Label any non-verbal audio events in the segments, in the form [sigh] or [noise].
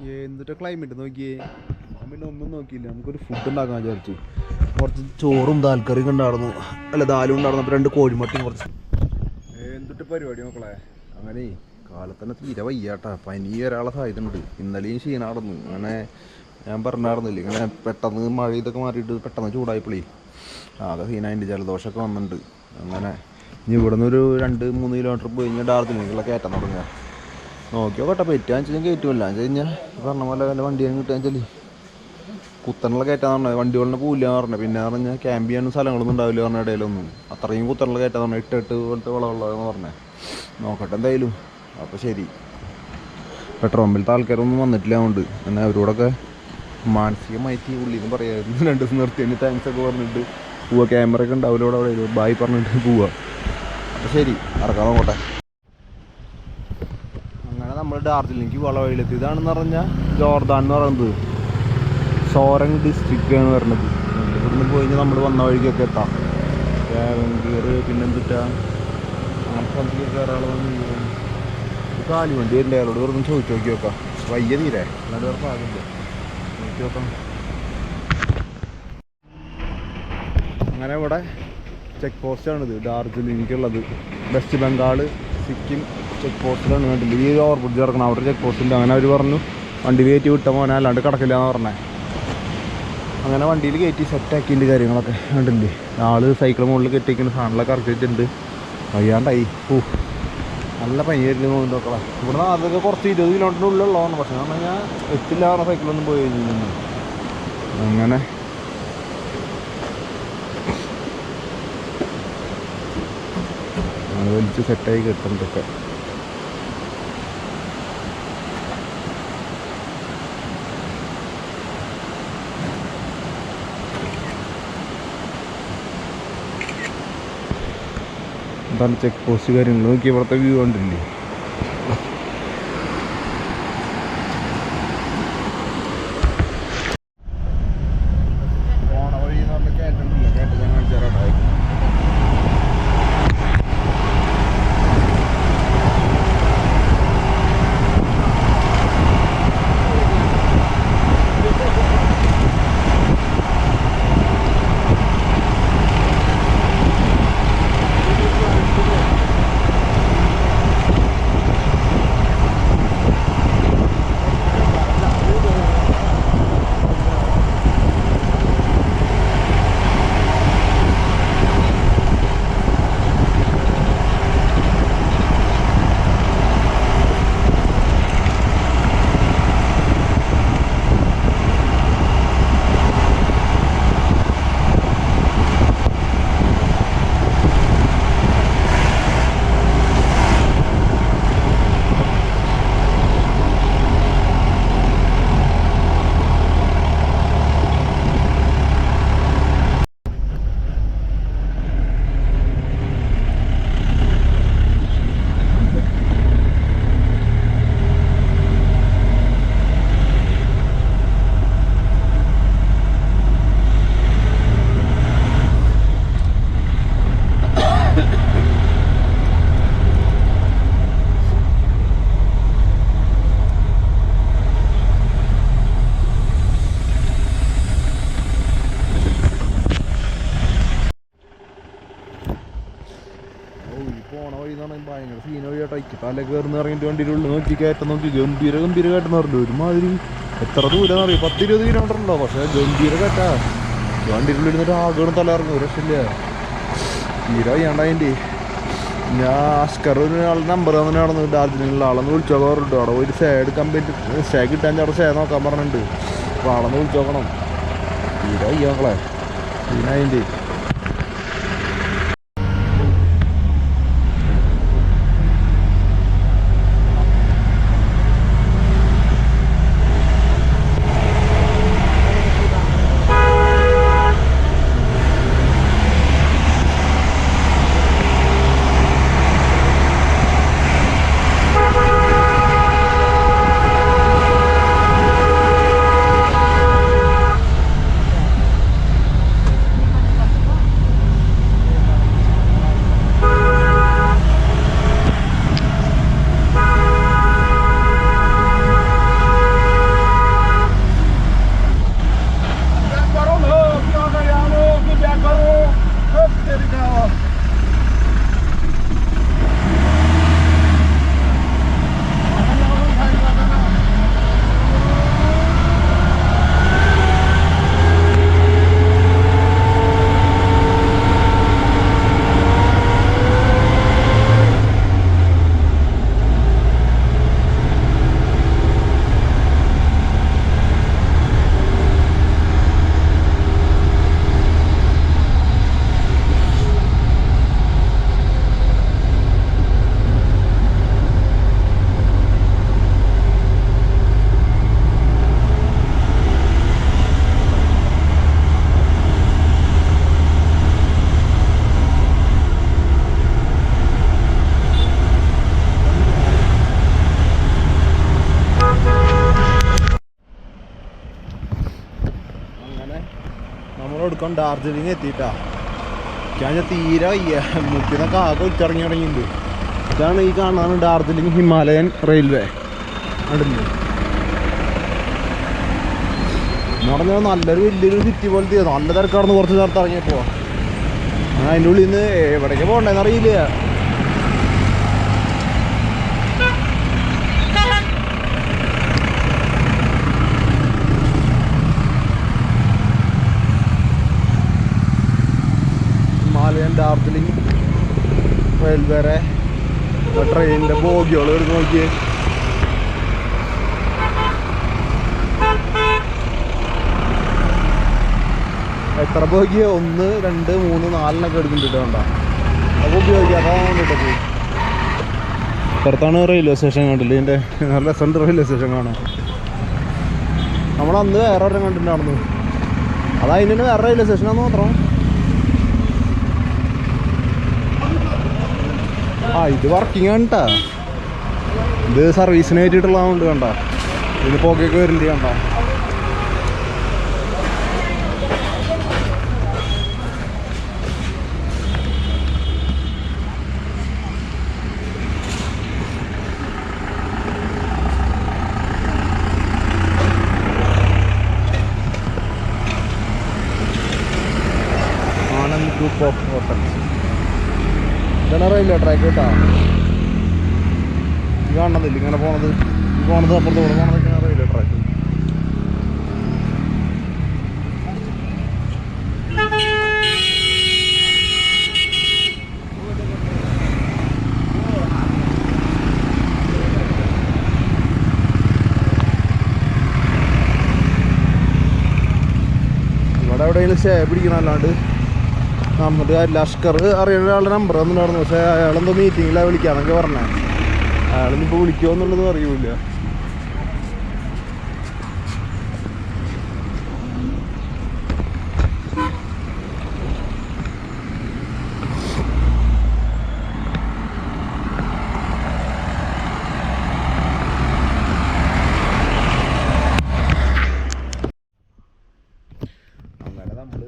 എന്തിട്ട് ക്ലൈമറ്റ് നോക്കിയേ. പിന്നെ ഒന്നും നോക്കിയില്ല. നമുക്കൊരു ഫുഡ് ഉണ്ടാക്കാൻ വിചാരിച്ചു. കുറച്ച് ചോറും ദാൽക്കറിയും ഉണ്ടായിരുന്നു. അല്ല ദാലും ഉണ്ടായിരുന്നു. രണ്ട് കോഴിമുട്ടയും കുറച്ച്. എന്തിട്ട് പരിപാടി മക്കളെ? അങ്ങനെ കാലത്തന്നെ തീരെ വയ്യാട്ടാ. പനി ഒരാളെ സാധ്യത ഉണ്ട് ഇന്നലെയും ക്ഷീണാടുന്നു അങ്ങനെ ഞാൻ പറഞ്ഞായിരുന്നില്ല ഇങ്ങനെ പെട്ടെന്ന് മഴ ഇതൊക്കെ മാറിയിട്ട് പെട്ടെന്ന് ചൂടായപ്പോഴേ ആകെ സീനായിട്ട് ജലദോഷമൊക്കെ വന്നിട്ടുണ്ട് അങ്ങനെ ഇനി ഇവിടെ നിന്ന് ഒരു രണ്ട് മൂന്ന് കിലോമീറ്റർ പോയി കഴിഞ്ഞാൽ ഡാർജിലിങ്ങിലുള്ള കയറ്റാൻ തുടങ്ങുക. നോക്കിയോ കേട്ടോ പറ്റുക വെച്ചാൽ കയറ്റുമല്ല. എന്ന് കഴിഞ്ഞാൽ പറഞ്ഞ പോലെ വല്ല വണ്ടി കിട്ടുക വെച്ചാൽ കുത്തനുള്ള കയറ്റാന്ന് പറഞ്ഞത്. വണ്ടികളിന് പോവില്ല എന്ന് പറഞ്ഞത്. പിന്നെ പറഞ്ഞാൽ ക്യാമ്പ് ചെയ്യാനും സ്ഥലങ്ങളൊന്നും ഉണ്ടാവില്ല പറഞ്ഞ ഇടയിലൊന്നും. അത്രയും കുത്തനുള്ള കയറ്റാന്ന് പറഞ്ഞാൽ ഇട്ട് എട്ട് പോലത്തെ വളമുള്ളതെന്ന് പറഞ്ഞത് നോക്കട്ടെ എന്തായാലും. അപ്പോൾ ശരി. പെട്രോൾ പമ്പിലത്തെ ആൾക്കാരൊന്നും വന്നിട്ടില്ല അതുകൊണ്ട്. എന്നാൽ അവരോടൊക്കെ മാനസികമായിട്ട് ഉള്ളിന്ന് പറയായിരുന്നു. [laughs] രണ്ട് ദിവസം നിർത്തി തന്നെ താങ്ക്സ് ഒക്കെ പറഞ്ഞിട്ട് പോവുക ക്യാമറ ഒക്കെ ഉണ്ടാവില്ല അവിടെ അവിടെ ബായ് പറഞ്ഞിട്ട് പോവുക അപ്പോൾ ശരി. ഇറക്കാൻ നോക്കട്ടെ. ഡാർജിലിംഗ് വള വഴിയിലെത്തി ഇതാണെന്ന് പറഞ്ഞാൽ ജോർദാൻ എന്ന് പറയുന്നത്. സോറങ് ഡിസ്ട്രിക്റ്റ് എന്ന് പറയുന്നത് ഇവിടുന്ന് പോയി കഴിഞ്ഞാൽ നമ്മൾ വന്ന വഴിക്കൊക്കെ എത്താം. ഗിയർ പിന്നെന്തുറ്റാ കയറാനുള്ള കാലി വണ്ടി എന്റെ അയാളോട് വെറുതെ ചോദിച്ചു നോക്കി നോക്കാം. വയ്യ തീരെ. എന്നാലും വേറെ ഭാഗമില്ല നോക്കി നോക്കാം. അങ്ങനെ ഇവിടെ ചെക്ക് പോസ്റ്റാണിത് ഡാർജിലിംഗുള്ളത് വെസ്റ്റ് ബംഗാൾ സിക്കിം ചെക്ക് പോസ്റ്റിലാണ് വേണ്ടത് ഈ ഓവർ ബ്രിഡ്ജ് കിടക്കണം അവിടെ ചെക്ക് പോസ്റ്റിന്റെ അങ്ങനെ അവർ പറഞ്ഞു വണ്ടി കയറ്റി വിട്ട മോനെ അല്ലാണ്ട് കിടക്കില്ല എന്ന് പറഞ്ഞേ. അങ്ങനെ വണ്ടിയിൽ കയറ്റി സെറ്റാക്കിന്റെ കാര്യങ്ങളൊക്കെ. വേണ്ടില്ലേ ആൾ സൈക്കിൾ മുകളിൽ കെട്ടിക്കുന്ന സാധനങ്ങളൊക്കെ ഇറക്കിയിട്ടുണ്ട് വയ്യാണ്ടായി. ഓ നല്ല പനിയായിരുന്നു നോക്കളെ ഇവിടെ അതൊക്കെ കുറച്ച് ഇരുപത് കിലോമീറ്ററിന്റെ ഉള്ളിലുള്ളതാണ്. പക്ഷേ എന്ന് പറഞ്ഞാൽ എത്തില്ല പറഞ്ഞ സൈക്കിളൊന്നും പോയി കഴിഞ്ഞിരുന്നു അങ്ങനെ അങ്ങനെ വലിച്ച് സെറ്റായി ഇതൊക്കെ. എന്താണ് ചെക്ക് പോസ്റ്റ് കാര്യങ്ങൾ. നോക്കി ഇവിടുത്തെ വ്യൂ കണ്ടില്ലേ? തല കയറുന്ന ഇറങ്ങിയിട്ട് വണ്ടിയുടെ നോക്കി കയറ്റം നോക്കി. ഗംഭീര ഗംഭീര കയറ്റം ഒരുമാതിരി എത്ര ദൂരം അറിയാം? പത്തിരുപത് കിലോമീറ്റർ ഉണ്ടോ? പക്ഷേ ഗംഭീര കയറ്റാ. വണ്ടിയുടെ ഇരുന്നിട്ട് ആകണം തല ഇറങ്ങും. ഒരു രക്ഷയില്ല. തീരെ വയ്യാണ്ടായിന്റെ ഞാൻ അസ്കർ ഒരാളുടെ നമ്പർ തന്നെ നടന്നു ഡാർജിലിംഗിലുള്ള ആളെന്ന് വിളിച്ചോ പറഞ്ഞിട്ട് അവിടെ ഒരു സൈഡ് എടുക്കാൻ പറ്റി കിട്ടാൻ അവിടെ സ്റ്റേ നോക്കാൻ പറഞ്ഞിട്ടുണ്ട്. അപ്പോൾ ആളെന്ന് വിളിച്ചു നോക്കണം തീരെ വയ്യാക്കളെ പിന്നെ അതിന്റെ എടുക്കാൻ ഡാർജിലിംഗ് എത്തിയിട്ടാ. ഞാൻ തീരെ വയ്യ. മുക്കിന്നൊക്കെ ആകെ ഉച്ചറങ്ങി ഇതാണ് ഈ കാണാൻ ഡാർജിലിംഗ് ഹിമാലയൻ റെയിൽവേ. അടുന്ന് എന്ന് പറഞ്ഞാൽ നല്ലൊരു വലിയൊരു സിറ്റി പോലത്തെ നല്ല തിരക്കാണെന്ന് കുറച്ച് നേരത്തെ ഇറങ്ങിയപ്പോ. ഞാൻ അതിന്റെ ഉള്ളിൽ നിന്ന് എവിടേക്ക് പോകണ്ടെന്ന് അറിയില്ല ഹിമാലയൻ ഡാർജിലിംഗ് റെയിൽവേറെ ട്രെയിനിന്റെ ബോഗികൾ ഒരു നോക്കിയേ. എത്ര ബോഗിയ ഒന്ന് രണ്ട് മൂന്ന് നാലിനൊക്കെ എടുക്കുന്നുണ്ട് വേണ്ട അപ്പോൾ ഉപയോഗിക്കാതെ പോയി. പുറത്താണ് റെയിൽവേ സ്റ്റേഷൻ കണ്ടില്ല ഇതിന്റെ നല്ല രസമുണ്ട് റെയിൽവേ സ്റ്റേഷൻ കാണാൻ. നമ്മളന്ന് വേറെ ഒരെണ്ണം കണ്ടിട്ടുണ്ടായിരുന്നു. അതാ അതിന് വേറെ റെയിൽവേ സ്റ്റേഷനാന്ന് മാത്രം. ആ ഇത് വർക്കിംഗ് ആണ് കേട്ടാ ഇത് സർവീസിന് വേണ്ടിയിട്ടുള്ളതുകൊണ്ട് കണ്ട. ഇതിന് പോക്കൊക്കെ വരില്ല കണ്ട. ആനന്ദ് ഗ്രൂപ്പ് ഇതാണ് റെയിൽവേ ട്രാക്ക് കേട്ടാ ഇത് കാണുന്നില്ല ഇങ്ങനെ പോണത്. പോണത് അപ്പുറത്ത് കൂടെ പോണത് കിണറില്ല ട്രാക്ക് ഇവിടെ എവിടെയെങ്കിലും സ്റ്റേ പിടിക്കണമല്ലാണ്ട്. നമ്മുടെ ലഷ്കർ. അറിയുന്ന ഒരാളുടെ നമ്പർ തന്നിട്ടുണ്ടായിരുന്നു പക്ഷേ അയാളെന്തോ മീറ്റിങ്ങിലാണ് വിളിക്കാന്നൊക്കെ പറഞ്ഞത് അയാളിനിപ്പോൾ വിളിക്കുമോ എന്നുള്ളത് അറിയൂല അങ്ങനെ നമ്മൾ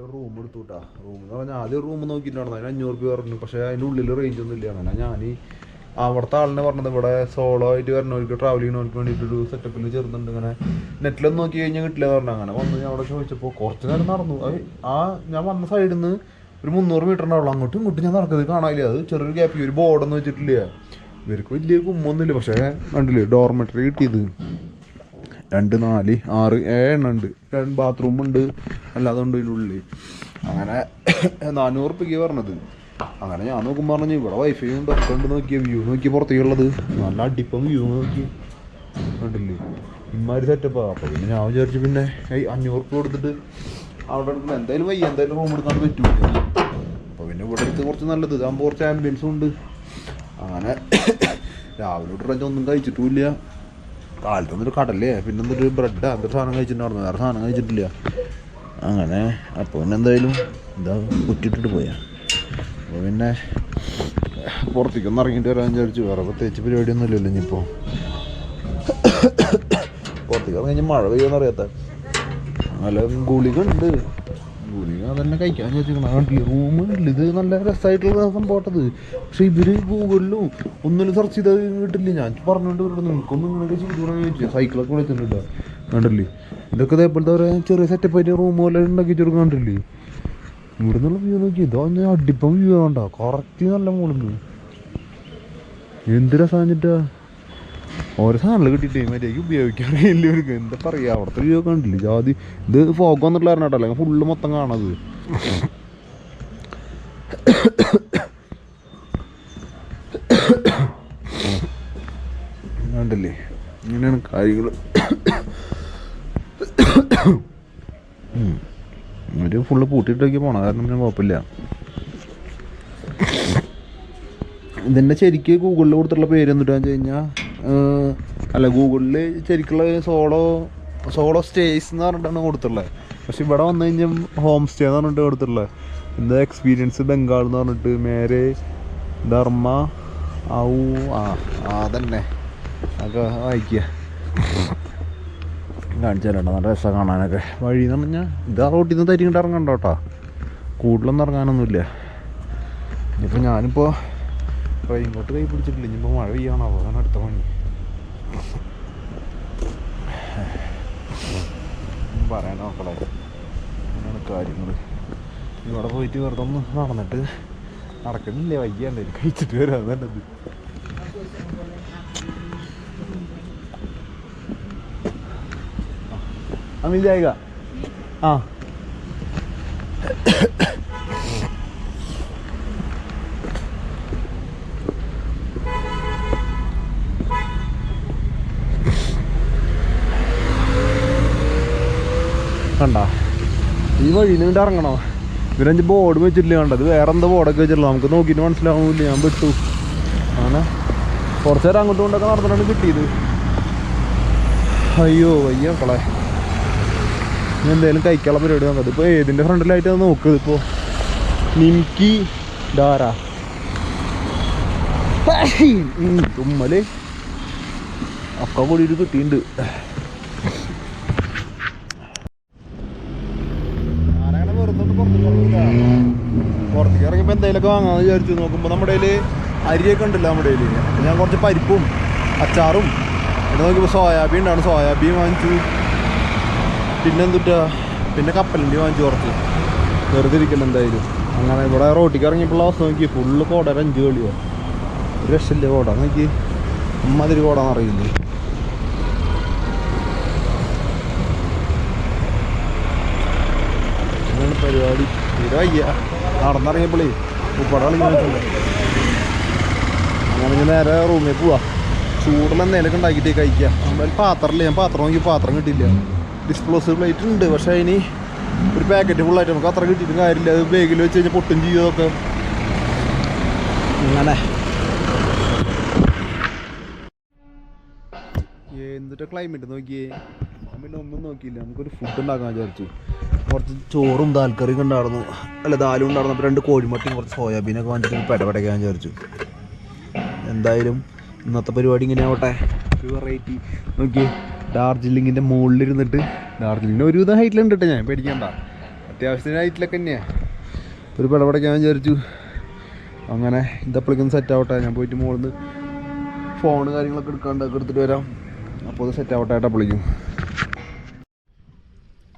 വന്നിട്ട് റൂം എടുത്തു കേട്ടാ റൂം എന്ന് പറഞ്ഞാൽ ആദ്യം റൂം നോക്കിയിട്ടുണ്ടായിരുന്നു അതിന് അഞ്ഞൂറ് രൂപ പറഞ്ഞു. പക്ഷേ അതിന്റെ ഉള്ളിൽ റേഞ്ച് ഒന്നും ഇല്ല. അങ്ങനെ ഞാൻ അവിടുത്തെ ആളിനെ പറഞ്ഞത് ഇവിടെ സോളോ ആയിട്ട് വരണവർക്ക് ട്രാവൽ ചെയ്യണവർക്ക് വേണ്ടിയിട്ട് ഒരു സെറ്റപ്പിൽ ചേർന്നുണ്ട് ഇങ്ങനെ നെറ്റിലൊന്നും നോക്കി കഴിഞ്ഞാൽ കിട്ടില്ല പറഞ്ഞു. അങ്ങനെ വന്ന് ഞാൻ അവിടെ ചോദിച്ചപ്പോൾ കുറച്ച് നേരം നടന്നു. അത് ആ ഞാൻ വന്ന സൈഡിൽ നിന്ന് ഒരു മുന്നൂറ് മീറ്റർ ഉണ്ടാവുള്ളൂ അങ്ങോട്ടും ഇങ്ങോട്ടും ഞാൻ നടക്കുന്നത് കാണാനില്ല. അത് ചെറിയൊരു ഗ്യാപ്പ് ഒരു ബോർഡൊന്നും വെച്ചിട്ടില്ല. ഇവർക്ക് വലിയ കുമ്മൊന്നുമില്ല പക്ഷേ കണ്ടില്ലേ ഡോർമെറ്ററി കിട്ടിയത്. രണ്ട് നാല് ആറ് ഏഴെണ്ണം ഉണ്ട്. രണ്ട് ഉണ്ട്. അല്ലാതെ ഉണ്ട് ഇതിന്റെ ഉള്ളിൽ അങ്ങനെ നാനൂറ് ഉറുപ്പിക്ക് പറഞ്ഞത്. അങ്ങനെ ഞാൻ നോക്കുമ്പോൾ പറഞ്ഞു ഇവിടെ വൈഫൈ ഉണ്ട്. ഒക്കെ ഉണ്ട് നോക്കിയ? വ്യൂ നോക്കി പുറത്തേക്കുള്ളത്? നല്ല അടിപ്പം വ്യൂ നോക്കി. കണ്ടില്ലേ? ഇമാതിരി സെറ്റപ്പ് അപ്പോൾ പിന്നെ ഞാൻ വിചാരിച്ചു പിന്നെ ഈ അഞ്ഞൂറ് ഉറുപ്പ് കൊടുത്തിട്ട് അവിടെ എടുക്കുമ്പോൾ എന്തായാലും വയ്യ. എന്തായാലും റൂം എടുക്കാൻ പറ്റൂല അപ്പോൾ പിന്നെ ഇവിടെ എടുത്ത് കുറച്ച് നല്ലത്. ഇതാകുമ്പോൾ കുറച്ച് ആംബിയൻസും ഉണ്ട്. അങ്ങനെ രാവിലെ തൊട്ട് ഒന്നും കഴിച്ചിട്ടുമില്ല. കാലത്ത് വന്നിട്ട് കടലേ പിന്നെ എന്തൊരു ബ്രെഡ് അങ്ങനത്തെ സാധനം കഴിച്ചിട്ടുണ്ടായിരുന്നു? വേറെ സാധനം കഴിച്ചിട്ടില്ല. അങ്ങനെ. അപ്പോൾ പിന്നെ എന്തായാലും ഇതാ കുറ്റിട്ടിട്ട് പോയാ. അപ്പോൾ പിന്നെ പുറത്തേക്കൊന്ന് ഇറങ്ങിയിട്ട് വരാൻ വിചാരിച്ചു. വേറെ പ്രത്യേകിച്ച് പരിപാടിയൊന്നും ഇല്ലല്ലോ ഇനിയിപ്പോൾ പുറത്തേക്ക് ഇറങ്ങി മഴ പെയ്യുമെന്ന് അറിയാത്ത. നല്ല ഗുളിക ഉണ്ട് ഗുളിക തന്നെ കഴിക്കാൻ വിചാരിച്ചിരിക്കണം. റൂമ് ഇല്ല ഇത് നല്ല രസമായിട്ടുള്ള സംഭവട്ടത് പക്ഷെ ഇവർ ഗൂഗിളിലും ഒന്നിലും സെർച്ച് ചെയ്താൽ കിട്ടില്ല ഞാൻ പറഞ്ഞുകൊണ്ട് ഇവിടെ നിങ്ങൾക്കൊന്നും ഇങ്ങനെ ചെയ്തു ചോദിച്ചു. സൈക്കിളൊക്കെ വിളിച്ചിട്ടുണ്ട് കണ്ടില്ലേ? ഇതൊക്കെ ഇതേപോലത്തെ ഒരു ചെറിയ സെറ്റപ്പ് ആയിട്ട് റൂം പോലെ ഉണ്ടാക്കി ചെറുക്കും കണ്ടില്ലേ? ഇവിടെ നിന്നുള്ള വ്യൂ നോക്കി. ഇതോ അടിപ്പം വ്യൂ വേണ്ട കറക്റ്റ് നല്ല മുകളിൽ എന്ത് രസാഞ്ഞിട്ടാ ഓരോ സാധനങ്ങൾ കിട്ടിയിട്ടേ മര്യാദയ്ക്ക് ഉപയോഗിക്കാറില്ല ഇവർക്ക്. എന്താ പറയുക അവിടുത്തെ വ്യൂ കണ്ടില്ലേ? ജാതി ഇത് ഫോഗ് വന്നിട്ടുള്ള കേട്ടോ. അല്ലെങ്കിൽ ഫുള്ള് മൊത്തം കാണാത്. കണ്ടില്ലേ? ഇങ്ങനെയാണ് കാര്യങ്ങൾ ഒരു ഫുള്ള് പൂട്ടിയിട്ടൊക്കെ പോകണം കാരണം പിന്നെ കുഴപ്പമില്ല. ഇതിന്റെ ശരിക്ക് ഗൂഗിളിൽ കൊടുത്തിട്ടുള്ള പേര് എന്നിട്ടാന്ന് വെച്ച് കഴിഞ്ഞാൽ അല്ല ഗൂഗിളിൽ ശരിക്കുള്ള സോളോ സോളോ സ്റ്റേസ് എന്ന് പറഞ്ഞിട്ടാണ് കൊടുത്തിട്ടുള്ളത് പക്ഷെ ഇവിടെ വന്നു കഴിഞ്ഞാൽ ഹോം സ്റ്റേ എന്ന് പറഞ്ഞിട്ട് കൊടുത്തിട്ടുള്ളത് എന്താ എക്സ്പീരിയൻസ് ബംഗാൾ എന്ന് പറഞ്ഞിട്ട് മേരെ ധർമ്മ ഔ ആ അതന്നെ. തന്നെ അതൊക്കെ വായിക്കുക കാണിച്ചു തരണ്ട നല്ല രസം കാണാനൊക്കെ. വഴി എന്ന് പറഞ്ഞാൽ ഇതാ റോട്ടിൽ നിന്ന് തരികിട്ട് ഇറങ്ങണ്ട കേട്ടോ. കൂടുതലൊന്നും ഇറങ്ങാനൊന്നുമില്ല. ഇനിയിപ്പോൾ ഞാനിപ്പോൾ റെയിൻകോട്ട് കൈ പിടിച്ചിട്ടില്ല. ഇനിയിപ്പോൾ മഴ പെയ്യാണോ. അതാണ് അടുത്ത പണി. പറയാൻ നോക്കളെ അങ്ങനെയാണ് കാര്യങ്ങൾ ഇവിടെ പോയിട്ട് വെറുതെ ഒന്ന് നടന്നിട്ട് നടക്കുന്നില്ലേ? വയ്യാണ്ട് കഴിച്ചിട്ട് വരാം. നല്ലത് अमिल जाएगा हाँ കണ്ട ഈ വഴിയിൽ നിന്ന് ഇറങ്ങണോ ഇവരഞ്ച് ബോർഡ് വെച്ചിട്ടില്ല കണ്ടത് വേറെ എന്താ ബോർഡൊക്കെ വെച്ചിട്ടില്ല നമുക്ക് നോക്കിയിട്ട് മനസ്സിലാവില്ല ഞാൻ വിട്ടു അങ്ങനെ കുറച്ച് നേരം അങ്ങോട്ടും കൊണ്ടൊക്കെ നടന്നിട്ടാണ് കിട്ടിയത് അയ്യോ വയ്യ മക്കളെ ഇനി എന്തേലും കഴിക്കാനുള്ള പരിപാടി നോക്കാം. ഇപ്പോൾ ഏതിന്റെ ഫ്രണ്ടിലായിട്ട് നോക്കുക ഇപ്പോൾ നിംക്കി ധാര തുമ്മൽ. ഒക്കെ കൂടി കിട്ടിയിട്ടുണ്ട്. പുറത്തേക്ക് ഇറങ്ങിയപ്പോൾ എന്തെങ്കിലുമൊക്കെ വാങ്ങാമെന്ന് വിചാരിച്ചു. നോക്കുമ്പോൾ നമ്മുടെ കയ്യിൽ അരിയൊക്കെ ഉണ്ടല്ലോ നമ്മുടെ കയ്യിൽ ഞാൻ കുറച്ച് പരിപ്പും അച്ചാറും പിന്നെ നോക്കിയപ്പോൾ സോയാബീൻ ഉണ്ടാണ് സോയാബീൻ വാങ്ങിച്ചു. പിന്നെ എന്തുട്ടാ പിന്നെ കപ്പലിന്റെ വാങ്ങിച്ചു കുറച്ച് വെറുതെ ഇരിക്കണം എന്തായാലും. അങ്ങനെ ഇവിടെ റോട്ടിക്ക് ഇറങ്ങിയപ്പോൾ അവസ്ഥ നോക്കി. ഫുള്ള് കോട അഞ്ച് കളിയോ ഒരു രക്ഷമില്ല കോട. നോക്കി. അമ്മാതിരി കോടാന്ന് അറിയില്ലേ പരിപാടി. തീരെ നടന്നിറങ്ങിയപ്പോളേ ഉപ്പട അങ്ങനെ ഞാൻ നേരെ റൂമിൽ പോവാ. ചൂടുള്ള എന്തെങ്കിലുമൊക്കെ ഉണ്ടാക്കിയിട്ട് കഴിക്കുക പാത്രമില്ല? ഞാൻ പാത്രം നോക്കി. പാത്രം കിട്ടിയില്ല. ഡിസ്പോസബിൾ പ്ലേറ്റ് ഉണ്ട് പക്ഷേ അതിന് ഒരു പാക്കറ്റ് ഫുള്ളായിട്ട് നമുക്ക് അത്ര കിട്ടിയിട്ട് കാര്യമില്ല. അത് ബാഗിൽ വെച്ച് കഴിഞ്ഞാൽ പൊട്ടും ചെയ്യും അങ്ങനെ. എന്തിട്ട് ക്ലൈമറ്റ് നോക്കിയേ? പിന്നെ ഒന്നും നോക്കിയില്ല. നമുക്കൊരു ഫുഡ് ഉണ്ടാക്കാൻ വിചാരിച്ചു. കുറച്ച് ചോറും ദാൽക്കറിയും ഉണ്ടായിരുന്നു. അല്ല ദാലും ഉണ്ടായിരുന്നു. രണ്ട് കോഴിമുട്ടയും കുറച്ച് സോയാബീനൊക്കെ വാങ്ങിച്ചിട്ട് പെടപെടയ്ക്കാൻ വിചാരിച്ചു. എന്തായാലും ഇന്നത്തെ പരിപാടി ഇങ്ങനെ ആവട്ടെ ഒരു വെറൈറ്റി നോക്കി ഡാർജിലിങ്ങിന്റെ മുകളിലിരുന്നിട്ട് ഡാർജിലിങ്ങിന്റെ ഒരുവിധം ഹൈറ്റിലുണ്ട് കേട്ടോ ഞാൻ പേടിക്കണ്ട. അത്യാവശ്യത്തിന് ഹൈറ്റിലൊക്കെ തന്നെയാണ് ഒരു പിടപെടയ്ക്കാൻ വിചാരിച്ചു. അങ്ങനെ ഇതപ്പോഴേക്കും സെറ്റ് ആവട്ടെ. ഞാൻ പോയിട്ട് മുകളിൽ നിന്ന് ഫോൺ കാര്യങ്ങളൊക്കെ എടുക്കാണ്ട് എടുത്തിട്ട് വരാം. അപ്പോൾ അത് സെറ്റ് ആവട്ടെ വിളിക്കും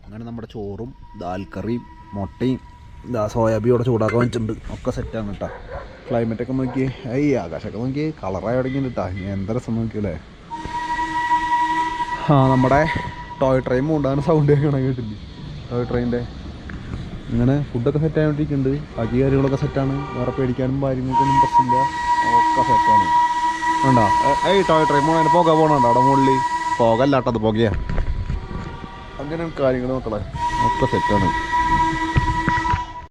അങ്ങനെ നമ്മുടെ ചോറും ദാൽ കറിയും മുട്ടയും ഇതാ സോയാബീൻ ഇവിടെ ചൂടാക്കാൻ വെച്ചിട്ടുണ്ട്. ഒക്കെ സെറ്റാണ് കേട്ടോ ക്ലൈമറ്റൊക്കെ നോക്കി ഈ ആകാശമൊക്കെ നോക്കി കളറായി തുടങ്ങിയിട്ടാ എന്താ രസം നോക്കിയല്ലേ നമ്മുടെ ടോയ് ട്രെയിൻ മൂണ്ടാൻ സൗണ്ട് കേൾക്കണം കേട്ടില്ലേ? ടോയ് ട്രെയിനിന്റെ ഇങ്ങനെ ഫുഡൊക്കെ സെറ്റ് ആയിട്ടിരിക്കുന്നുണ്ട് ബാക്കി കാര്യങ്ങളൊക്കെ സെറ്റാണ് വേറെ പേടിക്കാനും കാര്യങ്ങൾക്കൊന്നും പ്രശ്നമില്ല. ഒക്കെ സെറ്റാണ് വേണ്ട ഏയ് ടോയ് ട്രെയിൻ പോകണം അതിന് പുക പോകണുണ്ടോ അവിടെ മുകളിൽ പുക അല്ലാട്ടത് പുകയാ. അങ്ങനെ കാര്യങ്ങൾ മക്കളെ. ഒക്കെ സെറ്റാണ്